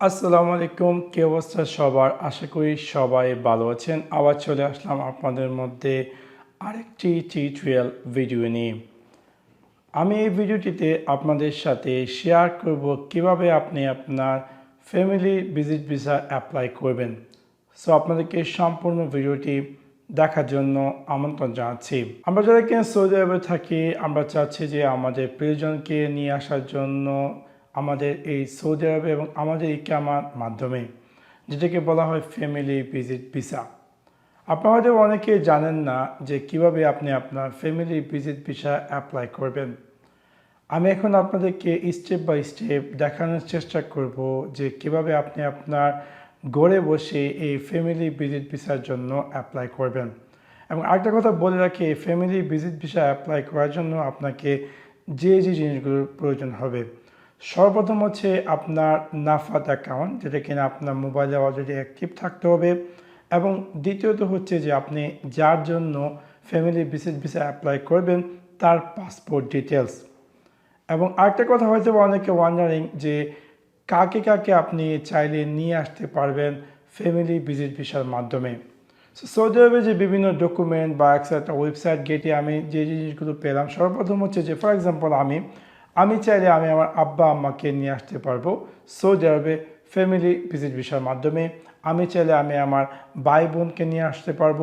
আসসালামু আলাইকুম, কি অবস্থা সবার? আশা করি সবাই ভালো আছেন। আবার চলে আসলাম আপনাদের মধ্যে আরেকটি টিউটোরিয়াল ভিডিও নিয়ে। আমি এই ভিডিওটিতে আপনাদের সাথে শেয়ার করব কীভাবে আপনি আপনার ফ্যামিলি ভিজিট ভিসা অ্যাপ্লাই করবেন। সো আপনাদেরকে সম্পূর্ণ ভিডিওটি দেখার জন্য আমন্ত্রণ জানাচ্ছি। আমরা যারা কিনা সৌদি আরবে থাকি, আমরা চাচ্ছি যে আমাদের প্রিয়জনকে নিয়ে আসার জন্য আমাদের এই সৌদি আরবে এবং আমাদের ইকামার মাধ্যমে, যেটাকে বলা হয় ফ্যামিলি ভিজিট ভিসা আপনারা হয়তো অনেকে জানেন না যে কীভাবে আপনি আপনার ফ্যামিলি ভিজিট ভিসা অ্যাপ্লাই করবেন। আমি এখন আপনাদেরকে স্টেপ বাই স্টেপ দেখানোর চেষ্টা করব যে কীভাবে আপনি আপনার ঘরে বসে এই ফ্যামিলি ভিজিট ভিসার জন্য অ্যাপ্লাই করবেন। এবং আরেকটা কথা বলে রাখি ফ্যামিলি ভিজিট ভিসা অ্যাপ্লাই করার জন্য আপনাকে যে যে জিনিসগুলোর প্রয়োজন হবে সর্বপ্রথম হচ্ছে আপনার নাফাত অ্যাকাউন্ট যেটা কিনা আপনার মোবাইলে অলরেডি অ্যাক্টিভ থাকতে হবে। এবং দ্বিতীয়ত হচ্ছে যে আপনি যার জন্য ফ্যামিলি ভিজিট ভিসা অ্যাপ্লাই করবেন, তার পাসপোর্ট ডিটেলস এবং আরেকটা কথা হয়তো অনেকে ওয়ান্ডারিং যে কাকে কাকে আপনি চাইলে নিয়ে আসতে পারবেন ফ্যামিলি ভিজিট ভিসার মাধ্যমে। সৌদি আরবে যে বিভিন্ন ডকুমেন্ট বা একটা ওয়েবসাইট গেটে আমি যে জিনিসগুলো পেলাম, সর্বপ্রথম হচ্ছে যে ফর এক্সাম্পল আমি আমি চাইলে আমি আমার আব্বা, আম্মাকে নিয়ে আসতে পারব। সৌদি আরবে ফ্যামিলি ভিজিট ভিসার মাধ্যমে আমি চাইলে আমি আমার ভাই বোনকে নিয়ে আসতে পারব।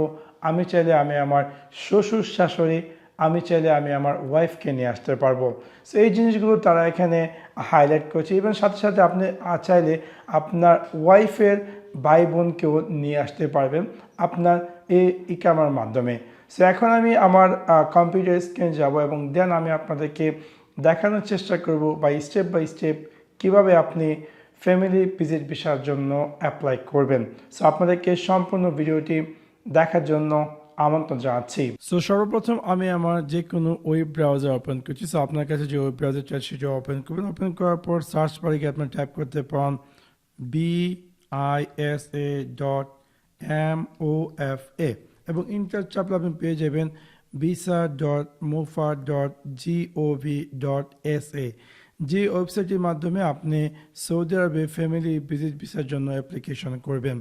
আমি চাইলে আমি আমার শ্বশুর, শাশুড়ি, আমি চাইলে আমি আমার ওয়াইফকে নিয়ে আসতে পারব। সো এই জিনিসগুলো তারা এখানে হাইলাইট করছে। এবং সাথে সাথে আপনি চাইলে আপনার ওয়াইফের ভাই বোনকেও নিয়ে আসতে পারবেন আপনার এই ইকামার মাধ্যমে। সো এখন আমি আমার কম্পিউটার স্ক্রিন যাব এবং দেন আমি আপনাদেরকে দেখানোর চেষ্টা করব বা স্টেপ বাই স্টেপ কীভাবে আপনি ফ্যামিলি ভিজিট ভিসার জন্য অ্যাপ্লাই করবেন। সো আপনাদেরকে সম্পূর্ণ ভিডিওটি দেখার জন্য আমন্ত্রণ জানাচ্ছি। সো সর্বপ্রথম আমি আমার যে কোনো ওয়েব ব্রাউজার ওপেন করছি। সো আপনার কাছে যে ওয়েব ব্রাউজার চাই, সেটা ওপেন করবেন। ওপেন করার পর সার্চ বারে গিয়ে আপনি টাইপ করতে পারেন B I S A dot M O F A এবং ইন্টার চাপলে আপনি পেয়ে যাবেন visa dot G O V dot S A যে ওয়েবসাইটের মাধ্যমে আপনি সৌদি আরবে ফ্যামিলি ভিজিট ভিসার জন্য অ্যাপ্লিকেশন করবেন।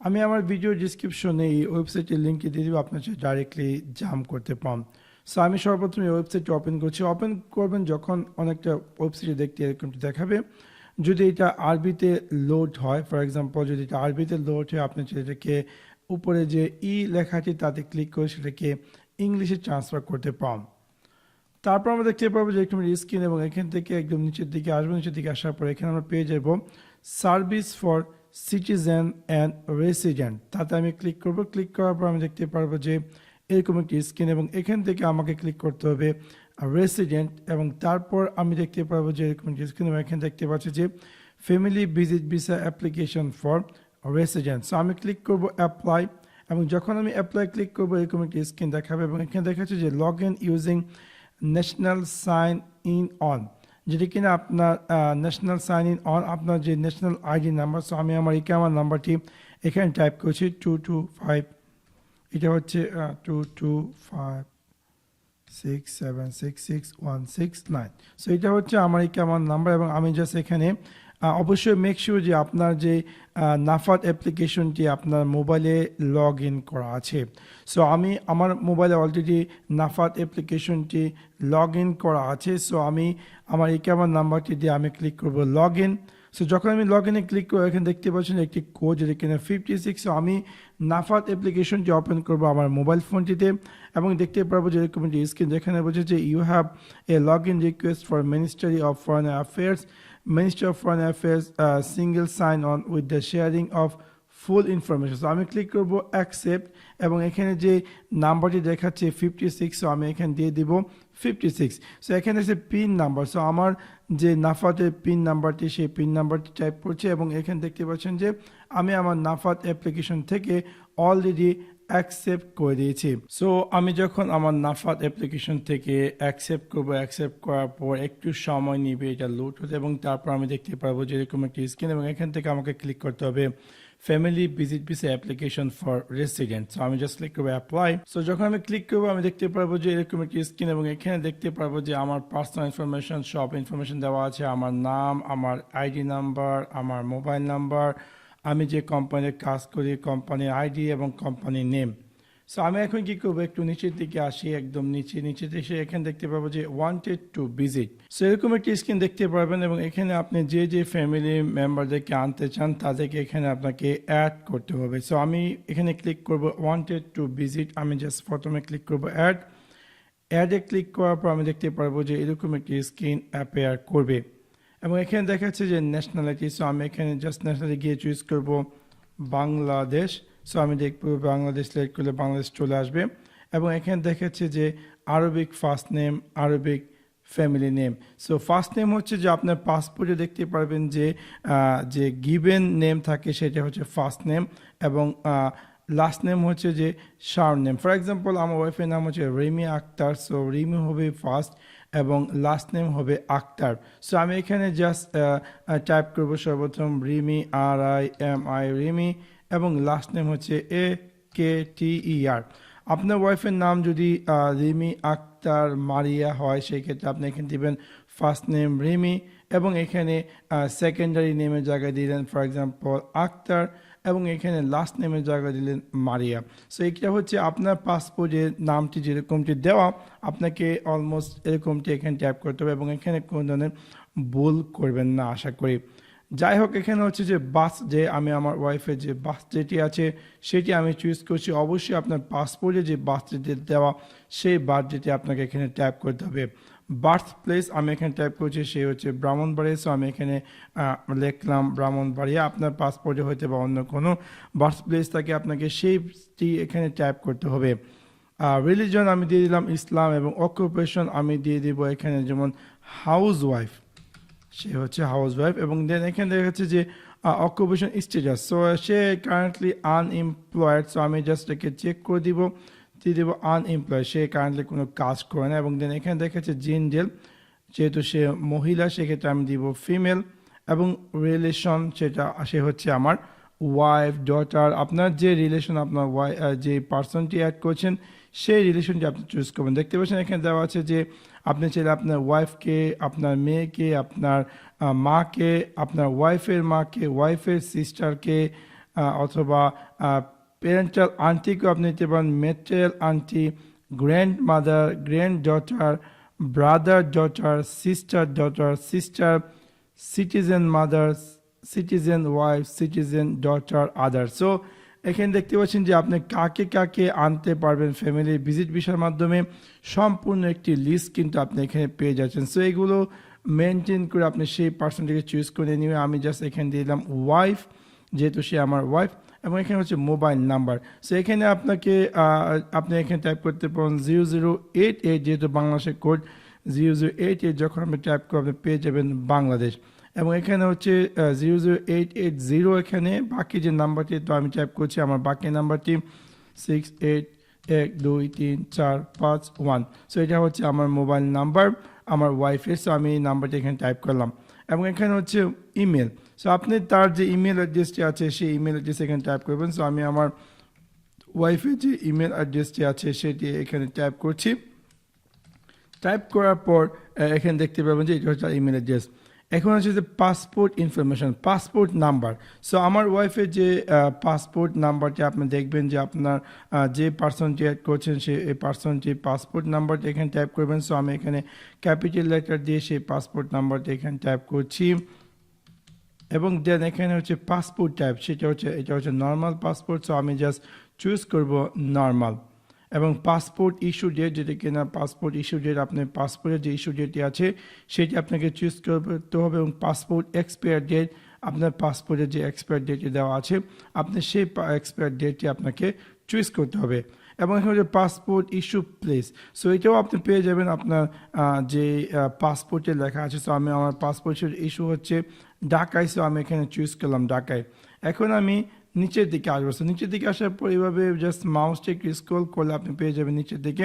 আমি আমার ভিডিও ডিসক্রিপশনে এই ওয়েবসাইটের লিঙ্কে দিয়ে দেবো, আপনার ডাইরেক্টলি জাম করতে পান সো আমি সর্বপ্রথম এই ওয়েবসাইটটি ওপেন করছি। ওপেন করবেন যখন অনেকটা ওয়েবসাইটে দেখতে এরকমটি দেখাবে। যদি এটা আরবিতে লোড হয় ফর এক্সাম্পল যদি এটা আরবিতে লোড হয়, আপনি সেটাকে উপরে যে ই লেখাটি তাতে ক্লিক করে সেটাকে ইংলিশে ট্রান্সফার করতে পান তারপর আমরা দেখতে পাবো যে একটু স্ক্রিন এবং এখান থেকে একদম নিচের দিকে আসব, নিচের দিকে আসার পর এখানে আমরা পেয়ে যাব service for citizen and resident তাতে আমি ক্লিক করব। ক্লিক করার পর আমি দেখতে পারব যে এরকম একটি স্ক্রিন এবং এখান থেকে আমাকে ক্লিক করতে হবে রেসিডেন্ট এবং তারপর আমি দেখতে পারব যে এরকম একটি স্ক্রিন এবং এখানে দেখতে পাচ্ছি যে family visit visa application for resident so আমি ক্লিক করব অ্যাপ্লাই এবং যখন আমি অ্যাপ্লাই ক্লিক করব, এরকম একটি স্ক্রিন দেখাবে এবং এখানে দেখাচ্ছে যে log in using national sign in on যেটি কিনা আপনার ন্যাশনাল সাইন ইন অন আপনার যে ন্যাশনাল আইডি নাম্বার সো আমি আমার ইকামার নাম্বারটি এখানে টাইপ করছি টু টু ফাইভ এটা হচ্ছে two two five six seven six six one six nine so এটা হচ্ছে আমার ইকামার নাম্বার এবং আমি জাস্ট এখানে অবশ্যই মেক শিওর যে আপনার যে নাফাত অ্যাপ্লিকেশনটি আপনার মোবাইলে লগ ইন করা আছে। সো আমি আমার মোবাইলে অলরেডি নাফাত অ্যাপ্লিকেশনটি লগ ইন করা আছে। সো আমি আমার ইকামার নাম্বারটি দিয়ে আমি ক্লিক করব লগ ইন সো যখন আমি লগ ইনে ক্লিক করব, এখানে দেখতে পাচ্ছেন একটি কোড যেটা ফিফটি সিক্স আমি নাফাত অ্যাপ্লিকেশনটি ওপেন করব আমার মোবাইল ফোনটিতে এবং দেখতে পারব যে এরকম স্ক্রিন যেখানে বলছে যে you have a log in request for ministry of foreign affairs ministry of foreign affairs single sign on with the sharing of full information so আমি ক্লিক করব অ্যাকসেপ্ট এবং এখানে যে নাম্বারটি দেখাচ্ছে ফিফটি সিক্স সো আমি এখানে দিয়ে দিব ফিফটি সিক্স সো এখানে আছে পিন নাম্বার সো আমার যে নাফাতের পিন নাম্বারটি সেই পিন নাম্বারটি টাইপ করছে এবং এখানে দেখতে পাচ্ছেন যে আমি আমার নাফাত অ্যাপ্লিকেশন থেকে অলরেডি অ্যাকসেপ্ট করে দিয়েছি। সো আমি যখন আমার নাফাত অ্যাপ্লিকেশন থেকে অ্যাকসেপ্ট করব অ্যাকসেপ্ট করার পর একটু সময় নিবে, এটা লোড হতে, এবং তারপর আমি দেখতে পারব যে এরকম একটি স্ক্রিন এবং এখান থেকে আমাকে ক্লিক করতে হবে family visit visa application for resident so আমি জাস্ট ক্লিক করব অ্যাপ্লাই সো যখন আমি ক্লিক করব, আমি দেখতে পারব যে এরকম একটি স্ক্রিন এবং এখানে দেখতে পারব যে আমার পার্সোনাল ইনফরমেশন সব ইনফরমেশন দেওয়া আছে, আমার নাম, আমার আইডি নাম্বার আমার মোবাইল নাম্বার আমি যে কোম্পানির কাজ করি কোম্পানির আইডি এবং কোম্পানির নেম। সো আমি এখন কি করব? একটু নিচের দিকে আসি, একদম নিচে নিচে এসে এখানে দেখতে পাবো যে ওয়ান্টেড টু ভিজিট সো এরকম একটি স্ক্রিন দেখতে পারবেন এবং এখানে আপনি যে যে ফ্যামিলি মেম্বারদেরকে আনতে চান, তাদেরকে এখানে আপনাকে অ্যাড করতে হবে। সো আমি এখানে ক্লিক করব ওয়ান্টেড টু ভিজিট আমি জাস্ট প্রথমে ক্লিক করব অ্যাড অ্যাডে ক্লিক করার পর আমি দেখতে পারব যে এরকম একটি স্ক্রিন অ্যাপেয়ার করবে। এবং এখানে দেখাচ্ছে যে ন্যাশনালিটি সো আমি এখানে জাস্ট ন্যাশনালিটি গিয়ে চুজ করব বাংলাদেশ। সো আমি দেখব বাংলাদেশ সিলেক্ট করলে বাংলাদেশ চলে আসবে। এবং এখানে দেখাচ্ছে যে Arabic first name Arabic family name so first name হচ্ছে যে আপনার পাসপোর্টে দেখতে পারবেন যে যে গিভেন নেম থাকে সেটা হচ্ছে ফার্স্ট নেম এবং লাস্ট নেম হচ্ছে যে শার্ট নেম ফর এক্সাম্পল আমার ওয়াইফের নাম হচ্ছে রিমি আক্তার সো রিমি হবে ফার্স্ট এবং লাস্ট নেম হবে আক্তার। সো আমি এখানে জাস্ট টাইপ করব সর্বপ্রথম Rimi R I M I Rimi, এবং লাস্ট নেম হচ্ছে এ কে টি ই আর আপনার ওয়াইফের নাম যদি রিমি আক্তার মারিয়া হয়, সেই ক্ষেত্রে আপনি এখানে দিবেন ফার্স্ট নেম রিমি, এবং এখানে সেকেন্ডারি নেমের জায়গায় দিলেন ফর এক্সাম্পল আক্তার। এবং এখানে লাস্ট নেমের জায়গা দিলেন মারিয়া। সো এটা হচ্ছে? আপনার পাসপোর্টের নামটি যেরকমটি দেওয়া, আপনাকে অলমোস্ট এরকমটি এখানে ট্যাপ করতে হবে এবং এখানে কোনো ধরনের ভুল করবেন না, আশা করি। যাই হোক, এখানে হচ্ছে যে বাস যে আমি আমার ওয়াইফের যে বাস যেটি আছে, সেটি আমি চুজ করছি। অবশ্যই আপনার পাসপোর্টে যে বাস যেটি দেওয়া, সেই বাস আপনাকে এখানে ট্যাপ করতে হবে। বার্থ প্লেস আমি এখানে টাইপ করছি, সে হচ্ছে ব্রাহ্মণবাড়িয়া সো আমি এখানে লিখলাম ব্রাহ্মণবাড়িয়া আপনার পাসপোর্টে হয়তো বা অন্য কোনো বার্থ প্লেস থাকে, আপনাকে সেইটি এখানে টাইপ করতে হবে। রিলিজন আমি দিয়ে দিলাম ইসলাম এবং অকুপেশন আমি দিয়ে দিব এখানে যেমন হাউস ওয়াইফ সে হচ্ছে হাউস ওয়াইফ এবং দেন এখানে দেখা যাচ্ছে যে অকুপেশন স্টেটাস সো সে কারেন্টলি আনএমপ্লয়েড সো আমি জাস্ট একে চেক করে দিব। দেবো আনএমপ্লয়েড সে কারেন্টলি কোনো কাজ করে না এবং দেন এখানে দেখা যাচ্ছে জেন্ডেল যেহেতু সে মহিলা, সেক্ষেত্রে আমি দিব ফিমেল এবং রিলেশন সেটা, সে হচ্ছে আমার ওয়াইফ ডটার আপনার যে রিলেশন আপনার ওয়াই যে পার্সনটি অ্যাড করছেন, সেই রিলেশনটি আপনি চুজ করবেন। দেখতে পাচ্ছেন এখানে দেওয়া আছে যে আপনি চাইলে আপনার ওয়াইফকে আপনার মেয়েকে, আপনার মাকে, আপনার ওয়াইফের মাকে ওয়াইফের সিস্টারকে অথবা material aunty grandmother granddaughter brother daughter sister daughter sister citizen mother citizen wife citizen daughter other so এখানে দেখতে পাচ্ছেন যে আপনি কাকে কাকে আনতে পারবেন ফ্যামিলি ভিজিট বিষয়ের মাধ্যমে, সম্পূর্ণ একটি লিস্ট কিন্তু আপনি এখানে পেয়ে যাচ্ছেন। সো এগুলো মেনটেন করে আপনি সেই পার্সনটিকে চুজ করে নিয়ে, আমি জাস্ট এখানে দিয়ে দিলাম ওয়াইফ যেহেতু সে আমার ওয়াইফ এবং এখানে হচ্ছে মোবাইল নাম্বার সো এখানে আপনাকে আপনি এখানে টাইপ করতে পারেন জিরো জিরো এইট এইট যেহেতু বাংলাদেশের code zero zero eight eight যখন আপনি টাইপ করে আপনি পেয়ে যাবেন বাংলাদেশ। এবং এখানে হচ্ছে zero zero eight eight zero এখানে বাকি যে নাম্বারটি তো আমি টাইপ করছি আমার বাকি নাম্বারটি সিক্স এইট এক, দুই, তিন, চার, পাঁচ ওয়ান সো এটা হচ্ছে আমার মোবাইল নাম্বার আমার ওয়াইফের সো আমি এই নাম্বারটি এখানে টাইপ করলাম। এবং এখানে হচ্ছে ইমেল সো আপনি তার যে ইমেল অ্যাড্রেসটি আছে, সেই ইমেল অ্যাড্রেস এখানে টাইপ করবেন। সো আমি আমার ওয়াইফের যে ইমেল অ্যাড্রেসটি আছে, সেটি এখানে টাইপ করছি। টাইপ করার পর এখানে দেখতে পাবেন যে এটা হচ্ছে ইমেল অ্যাড্রেস এখন হচ্ছে যে passport information passport number so আমার ওয়াইফের যে পাসপোর্ট নাম্বারটি আপনি দেখবেন যে আপনার যে পার্সনটি অ্যাড করছেন, সে এই পার্সনটি পাসপোর্ট নাম্বারটি এখানে টাইপ করবেন। সো আমি এখানে ক্যাপিটাল লেটার দিয়ে সেই পাসপোর্ট নাম্বারটি এখানে টাইপ করছি। এবং দেন এখানে হচ্ছে পাসপোর্ট টাইপ সেটা হচ্ছে, এটা হচ্ছে নর্মাল পাসপোর্ট সো আমি জাস্ট চুজ করব নর্মাল এবং পাসপোর্ট ইস্যু ডেট যেটা কিনা পাসপোর্ট ইস্যু ডেট আপনার পাসপোর্টের যে ইস্যু ডেটটি আছে, সেটি আপনাকে চুজ করতে হবে এবং পাসপোর্ট এক্সপায়ার ডেট আপনার পাসপোর্টের যে এক্সপায়ার ডেটটি দেওয়া আছে, আপনি সেই এক্সপায়ার ডেটটি আপনাকে চুজ করতে হবে। এবং এখানে হচ্ছে পাসপোর্ট ইস্যু প্লেস সো এটাও আপনি পেয়ে যাবেন আপনার যে পাসপোর্টে লেখা আছে। সো আমি আমার পাসপোর্টের ইস্যু হচ্ছে ঢাকায়। সো আমি এখানে চুজ করলাম ঢাকায়। এখন আমি নিচের দিকে আসব। সো নিচের দিকে আসার পর এইভাবে জাস্ট মাউসটা একটু স্ক্রল করলে আপনি পেয়ে যাবেন নিচের দিকে।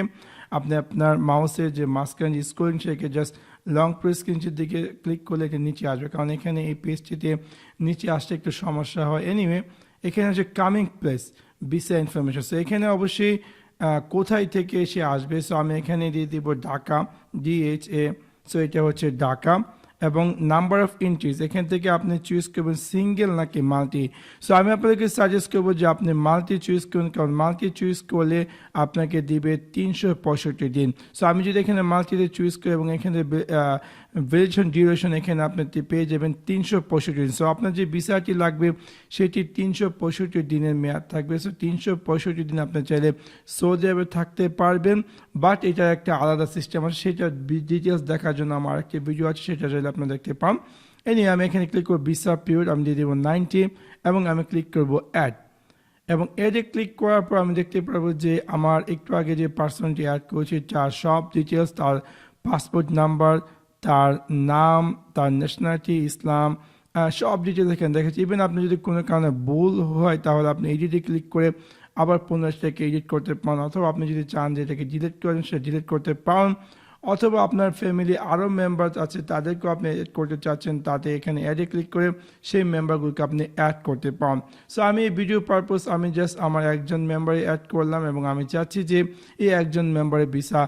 আপনি আপনার মাউসের যে মাঝখানে যে স্ক্রোলিং সেকে জাস্ট লং প্রেস নিচের দিকে ক্লিক করলে এটা নিচে আসবে। কারণ এখানে এই পেজটিতে নিচে আসতে একটু সমস্যা হয়। এনিওয়ে এখানে হচ্ছে coming place visa information. So এখানে অবশ্যই কোথায় থেকে সে আসবে? সো আমি এখানে দিয়ে দিব ঢাকা ডিএইচএ সো এটা হচ্ছে ঢাকা, এবং নাম্বার অফ এন্ট্রিজ এখান থেকে আপনি চুজ করবেন সিঙ্গেল নাকি মাল্টি সো আমি আপনাদেরকে সাজেস্ট করব যে আপনি মাল্টি চুজ করুন, কারণ মাল্টি চুজ করলে আপনাকে দিবে তিনশো পঁয়ষট্টি দিন। সো আমি যদি এখানে মাল্টিতে চুজ করি এবং এখানে ভেরিয়েশন ডিউরেশন এখানে আপনি পেয়ে যাবেন তিনশো পঁয়ষট্টি দিন। সো আপনার যে ভিসাটি লাগবে, সেটি তিনশো পঁয়ষট্টি দিনের মেয়াদ থাকবে। সো তিনশো পঁয়ষট্টি দিন আপনি চাইলে সৌদি আরবে থাকতে পারবেন। বাট এটার একটা আলাদা সিস্টেম আছে সেটা ডিটেলস দেখার জন্য আমার একটি ভিডিও আছে, সেটা চাইলে আপনি দেখতে পান। এনিয়ে আমি এখানে ক্লিক করব ভিসা পিরিয়ড আমি দিয়ে দেবো নাইনটি এবং আমি ক্লিক করব অ্যাড এবং এডে ক্লিক করার পর আমি দেখতে পারব যে আমার একটু আগে যে পার্সনটি অ্যাড করেছি, তার সব ডিটেলস তার পাসপোর্ট নাম্বার তার নাম, তার ন্যাশনালিটি ইসলাম সব ডিটেলস এখানে দেখাচ্ছি ইভেন আপনি যদি কোনো কারণে ভুল হয়, তাহলে আপনি এডিটে ক্লিক করে আবার পুনরায় সেটাকে এডিট করতে পারেন। অথবা আপনি যদি চান যে এটাকে ডিলিট করেন, সেটা ডিলিট করতে পারেন। অথবা আপনার ফ্যামিলি আরও মেম্বার আছে, তাদেরকেও আপনি অ্যাড করতে চাচ্ছেন, তাতে এখানে অ্যাডে ক্লিক করে সেই মেম্বারগুলোকে আপনি অ্যাড করতে পারেন। সো আমি এই ভিডিও পারপোজ আমি জাস্ট আমার একজন মেম্বারে অ্যাড করলাম এবং আমি চাচ্ছি যে এই একজন মেম্বারে ভিসা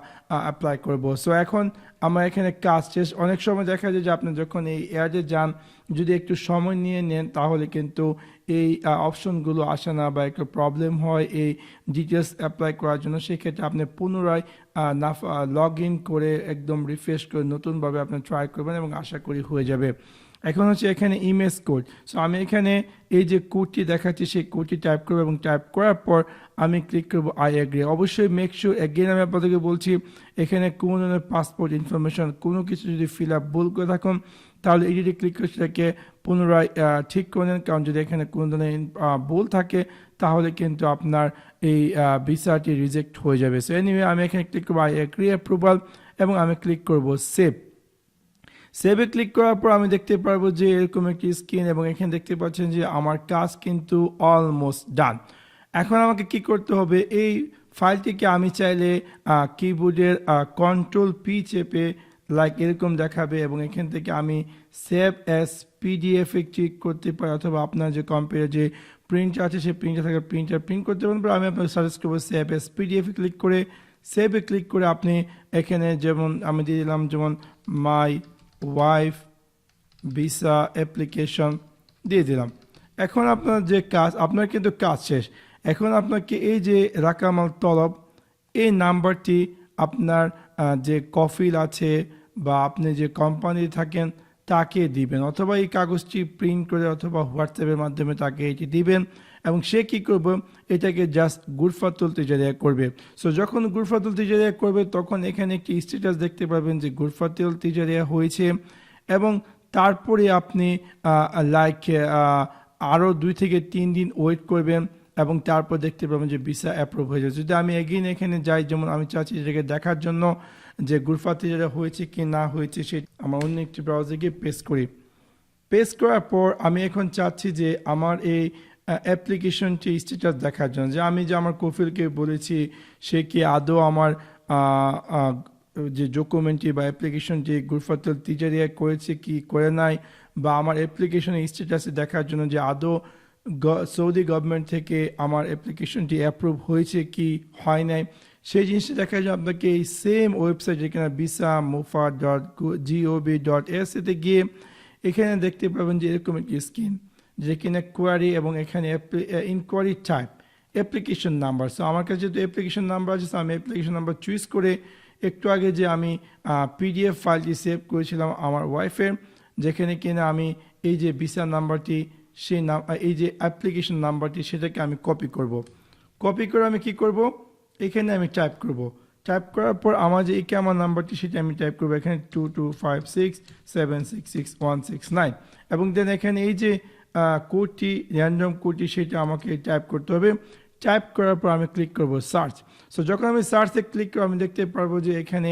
অ্যাপ্লাই করব। সো এখন আমার এখানে কাজ শেষ। অনেক সময় দেখা যায় যে আপনি যখন এই অ্যাডে যান, যদি একটু সময় নিয়ে নেন, তাহলে কিন্তু এই অপশনগুলো আসে না বা একটু প্রবলেম হয়, এই ডিটেলস অ্যাপ্লাই করার জন্য, সেক্ষেত্রে আপনি পুনরায় লগ ইন করে একদম রিফ্রেশ করে নতুনভাবে আপনি ট্রাই করবেন এবং আশা করি হয়ে যাবে। এখন হচ্ছে এখানে ইমেজ কোড সো আমি এখানে এই যে কোডটি দেখাচ্ছি, সেই কোডটি টাইপ করব এবং টাইপ করার পর আমি ক্লিক করব আই এগ্রি অবশ্যই মেক শিওর এগেন আমি আপনাদেরকে বলছি, এখানে কোনো ধরনের পাসপোর্ট ইনফরমেশন কোনো কিছু যদি ফিল আপ ভুল করে থাকুন তাহলে যদি ক্লিক করে সেটাকে পুনরায় ঠিক করে নেন। কারণ যদি এখানে কোনো ধরনের ভুল থাকে, তাহলে কিন্তু আপনার এই ভিসাটি রিজেক্ট হয়ে যাবে। সো এনিওয়ে আমি এখানে ক্লিক করব আই এগ্রি অ্যাপ্রুভাল এবং আমি ক্লিক করব সেভ সেভে ক্লিক করার পর আমি দেখতে পারব যে এরকম একটি স্ক্রিন এবং এখানে দেখতে পাচ্ছেন যে আমার কাজ কিন্তু অলমোস্ট ডান এখন আমাকে কি করতে হবে? এই ফাইলটিকে আমি চাইলে কিবোর্ডের কন্ট্রোল পি চেপে লাইক এরকম দেখাবে এবং এখান থেকে আমি সেভ অ্যাস পিডিএফ ক্লিক করতে পারি অথবা আপনার যে কম্পিউটার যে প্রিন্ট আছে, সেই প্রিন্টার থাকে প্রিন্টার প্রিন্ট করতে পারেন আমি আপনাকে সাজেস্ট করব সেভ অ্যাস পিডিএফ ক্লিক করে সেভে ক্লিক করে আপনি এখানে যেমন আমি দিয়ে দিলাম যেমন মাই ওয়াইফ ভিসা অ্যাপ্লিকেশন দিয়ে দিলাম। এখন আপনার যে কাজ, আপনার কিন্তু কাজ শেষ। এখন আপনাকে এই যে রাকামাল তলব, এই নাম্বারটি আপনার যে কফিল আছে বা আপনি যে কোম্পানি থাকেন, তাকে দিবেন। অথবা এই কাগজটি প্রিন্ট করে অথবা হোয়াটসঅ্যাপের মাধ্যমে তাকে এটি দিবেন এবং সে কি করবে? এটাকে জাস্ট গুরফাতুল তিজারিয়া করবে। সো যখন গুরফাতুল তিজারিয়া করবে, তখন এখানে একটি স্ট্যাটাস দেখতে পাবেন যে গুরফাতুল তিজারিয়া হয়েছে এবং তারপরে আপনি লাইক আরও দুই থেকে তিন দিন ওয়েট করবেন। এবং তারপর দেখতে পাবেন যে ভিসা অ্যাপ্রুভ হয়ে যাবে যদি আমি এগিন এখানে যাই, যেমন আমি চাচ্ছি এটাকে দেখার জন্য যে গুরফাতে যেটা হয়েছে কি না হয়েছে, সে আমার অন্য একটি ব্রাউজারে গিয়ে পেস্ট করি। পেস্ট করার পর আমি এখন চাচ্ছি যে আমার এই অ্যাপ্লিকেশনটি স্ট্যাটাস দেখার জন্য। যে আমি যে আমার কফিলকে বলেছি, সে কি আদৌ আমার যে ডকুমেন্টটি বা অ্যাপ্লিকেশনটি গুরফাতুল তিজারিয়া করেছে কি, করে নাই? বা আমার অ্যাপ্লিকেশনের স্ট্যাটাসে দেখার জন্য যে আদৌ সৌদি গভর্নমেন্ট থেকে আমার অ্যাপ্লিকেশনটি অ্যাপ্রুভ হয়েছে কি হয় নাই, সেই জিনিসটা দেখা যায় আপনাকে এই সেম ওয়েবসাইট যেখানে visa MOFA dot G O V dot S এতে গিয়ে এখানে দেখতে পাবেন যে এরকম একটি স্ক্রিন যেখানে কোয়ারি এবং এখানে inquiry type application number so আমার কাছে যেহেতু অ্যাপ্লিকেশন নাম্বার আছে সো আমি অ্যাপ্লিকেশন নাম্বার চুজ করে একটু আগে যে আমি পিডিএফ ফাইলটি সেভ করেছিলাম আমার ওয়াইফের যেখানে কিনা আমি এই যে ভিসা নাম্বারটি সেই নাম এই যে অ্যাপ্লিকেশন নাম্বারটি সেটাকে আমি কপি করব। কপি করে আমি কি করব? এখানে আমি টাইপ করব। টাইপ করার পর আমার যে এই আমার নাম্বারটি সেটা আমি টাইপ করব। এখানে two two five six seven six six one six nine এবং দেন এখানে এই যে কোডটি র্যান্ডম কোডটি সেটা আমাকে টাইপ করতে হবে। টাইপ করার পর আমি ক্লিক করব সার্চ সো যখন আমি সার্চে ক্লিক করব, আমি দেখতে পারব যে এখানে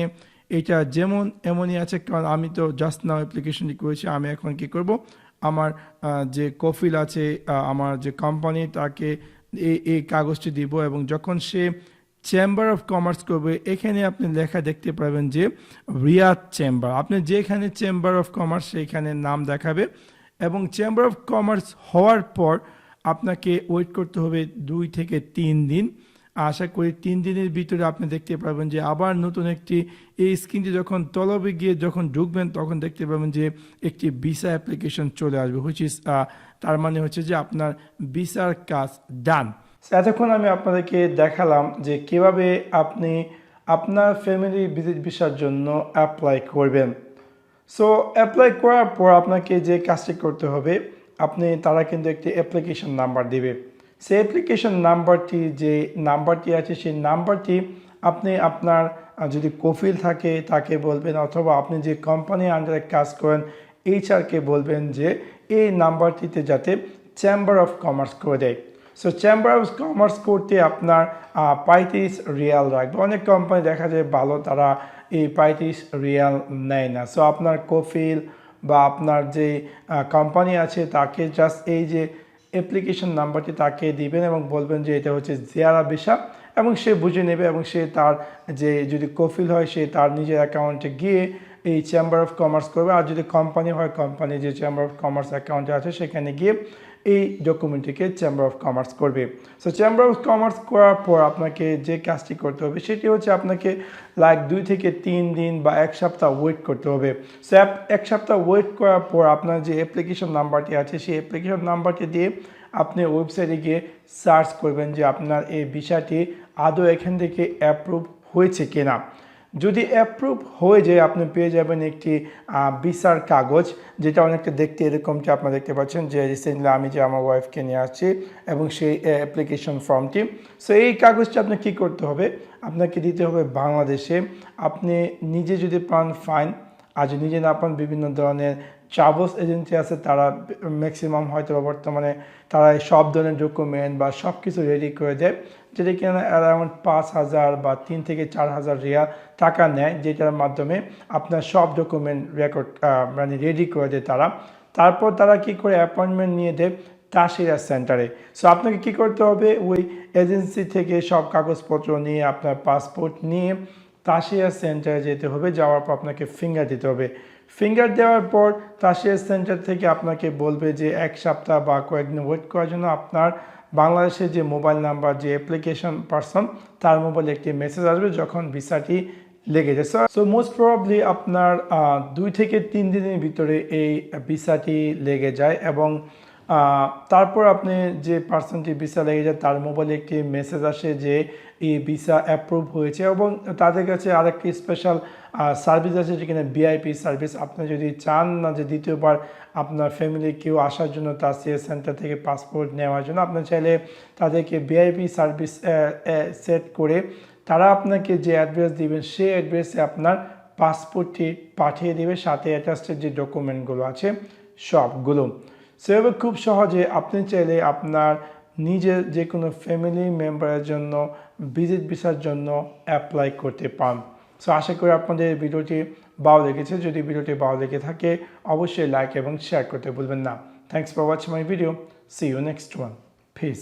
এটা যেমন এমনই আছে, কারণ আমি তো জাস্ট নাও অ্যাপ্লিকেশনটি করেছি, আমি এখন কি করব? আমার যে কফিল আছে আমার যে কোম্পানি তাকে এই এই কাগজটি দিব এবং যখন সে চেম্বার অফ কমার্স করবে, এখানে আপনি লেখা দেখতে পাবেন যে রিয়াদ চেম্বার আপনি যেখানে চেম্বার অফ কমার্স সেইখানে নাম দেখাবে এবং চেম্বার অফ কমার্স হওয়ার পর আপনাকে ওয়েট করতে হবে দুই থেকে তিন দিন। আশা করি তিন দিনের ভিতরে আপনি দেখতে পাবেন যে আবার নতুন একটি, এই স্ক্রিনটি যখন তলবে গিয়ে যখন ঢুকবেন, তখন দেখতে পাবেন যে একটি ভিসা অ্যাপ্লিকেশন চলে আসবে হুইচ ইজ তার মানে হচ্ছে যে আপনার ভিসার কাজ ডান এতক্ষণ আমি আপনাদেরকে দেখালাম যে কীভাবে আপনি আপনার ফ্যামিলি ভিজিট ভিসার জন্য অ্যাপ্লাই করবেন। সো অ্যাপ্লাই করার পর আপনাকে যে কাজটি করতে হবে, আপনি তারা কিন্তু একটি অ্যাপ্লিকেশন নাম্বার দেবে। সেই অ্যাপ্লিকেশন নাম্বারটি যে নাম্বারটি আছে, সেই নাম্বারটি আপনি আপনার যদি কফিল থাকে, তাকে বলবেন অথবা আপনি যে কোম্পানি আন্ডারে কাজ করেন এইচআরকে বলবেন যে এই নাম্বারটিতে যাতে চেম্বার অফ কমার্স করে দেয়। সো চেম্বার অফ কমার্স করতে আপনার পঁয়ত্রিশ রিয়াল রাখবে অনেক কোম্পানি দেখা যায় ভালো, তারা এই পঁয়ত্রিশ রিয়াল নেয় না। সো আপনার কফিল বা আপনার যে কোম্পানি আছে, তাকে জাস্ট এই যে অ্যাপ্লিকেশন নাম্বারটি তাকে দিবেন এবং বলবেন যে এটা হচ্ছে জিয়ারা ভিসা এবং সে বুঝে নেবে এবং সে তার যে যদি কফিল হয় সে তার নিজের অ্যাকাউন্টে গিয়ে এই চেম্বার অফ কমার্স করবে। আর যদি কোম্পানি হয় কোম্পানি যে চেম্বার অফ কমার্স অ্যাকাউন্টে আছে সেখানে গিয়ে এই ডকুমেন্টটিকে চেম্বার অফ কমার্স করবে। সো চেম্বার অফ কমার্স করার পর আপনাকে যে কাজটি করতে হবে, সেটি হচ্ছে আপনাকে লাইক দুই থেকে তিন দিন বা এক সপ্তাহ ওয়েট করতে হবে। সো এক সপ্তাহ ওয়েট করার পর আপনার যে অ্যাপ্লিকেশন নাম্বারটি আছে, সেই অ্যাপ্লিকেশন নাম্বারটি দিয়ে আপনি ওয়েবসাইটে গিয়ে সার্চ করবেন যে আপনার এই বিষয়টি আদৌ এখান থেকে অ্যাপ্রুভ হয়েছে কিনা। যদি অ্যাপ্রুভ হয়ে যায়, আপনি পেয়ে যাবেন একটি ভিসার কাগজ, যেটা অনেকটা দেখতে এরকমটি আপনারা দেখতে পাচ্ছেন যে রিসেন্টলি আমি যে আমার ওয়াইফকে নিয়ে আসছি এবং সেই অ্যাপ্লিকেশন ফর্মটি সো এই কাগজটি আপনার কী করতে হবে? আপনাকে দিতে হবে বাংলাদেশে। আপনি নিজে যদি পান ফাইন আজ নিজে না পান, বিভিন্ন ধরনের ট্রাভেলস এজেন্সি আছে, তারা ম্যাক্সিমাম হয়তো বর্তমানে তারা সব ধরনের ডকুমেন্ট বা সব কিছু রেডি করে দেয়, যেটা কিনা অ্যারাউন্ড পাঁচ হাজার বা তিন থেকে চার হাজার রিয়াল টাকা নেয়, যেটার মাধ্যমে আপনার সব ডকুমেন্ট রেকর্ড মানে রেডি করে দেয় তারা। তারপর তারা কি করে অ্যাপয়েন্টমেন্ট নিয়ে দেয়? তাসিরা সেন্টারে সো আপনাকে কি করতে হবে? ওই এজেন্সি থেকে সব কাগজপত্র নিয়ে, আপনার পাসপোর্ট নিয়ে তাসিয়া সেন্টারে যেতে হবে, যাওয়ার পর আপনাকে ফিঙ্গার দিতে হবে। ফিঙ্গার দেওয়ার পর তাসিয়া সেন্টার থেকে আপনাকে বলবে যে এক সপ্তাহ বা কয়েকদিন ওয়েট করার জন্য আপনার বাংলাদেশের যে মোবাইল নাম্বার যে অ্যাপ্লিকেশন পারসন তার মোবাইলে একটি মেসেজ আসবে যখন ভিসাটি লেগে যায়। সো মোস্ট প্রবাবলি আপনার দুই থেকে তিন দিনের ভিতরে এই ভিসাটি লেগে যায় এবং তারপর আপনি যে পার্সনটি ভিসা লেগে যায়, তার মোবাইলে একটি মেসেজ আসে যে এই ভিসা অ্যাপ্রুভ হয়েছে এবং তাদের কাছে আরেকটি স্পেশাল সার্ভিস আছে যেখানে ভিআইপি সার্ভিস আপনি যদি চান না যে দ্বিতীয়বার আপনার ফ্যামিলি কেউ আসার জন্য তার সিএ সেন্টার থেকে পাসপোর্ট নেওয়ার জন্য, আপনি চাইলে তাদেরকে ভিআইপি সার্ভিস সেট করে তারা আপনাকে যে অ্যাড্রেস দিবেন, সেই অ্যাড্রেসে আপনার পাসপোর্টটি পাঠিয়ে দেবে। সাথে অ্যাটাচড যে ডকুমেন্টগুলো আছে, সবগুলো। সেভাবে খুব সহজে আপনি চাইলে আপনার নিজের যে কোনো ফ্যামিলি মেম্বারের জন্য ভিজিট ভিসার জন্য অ্যাপ্লাই করতে পান। সো আশা করি আপনাদের ভিডিওটি ভালো লেগেছে। যদি ভিডিওটি ভালো লেগে থাকে, অবশ্যই লাইক এবং শেয়ার করতে ভুলবেন না। Thanks for watching my video see you next one peace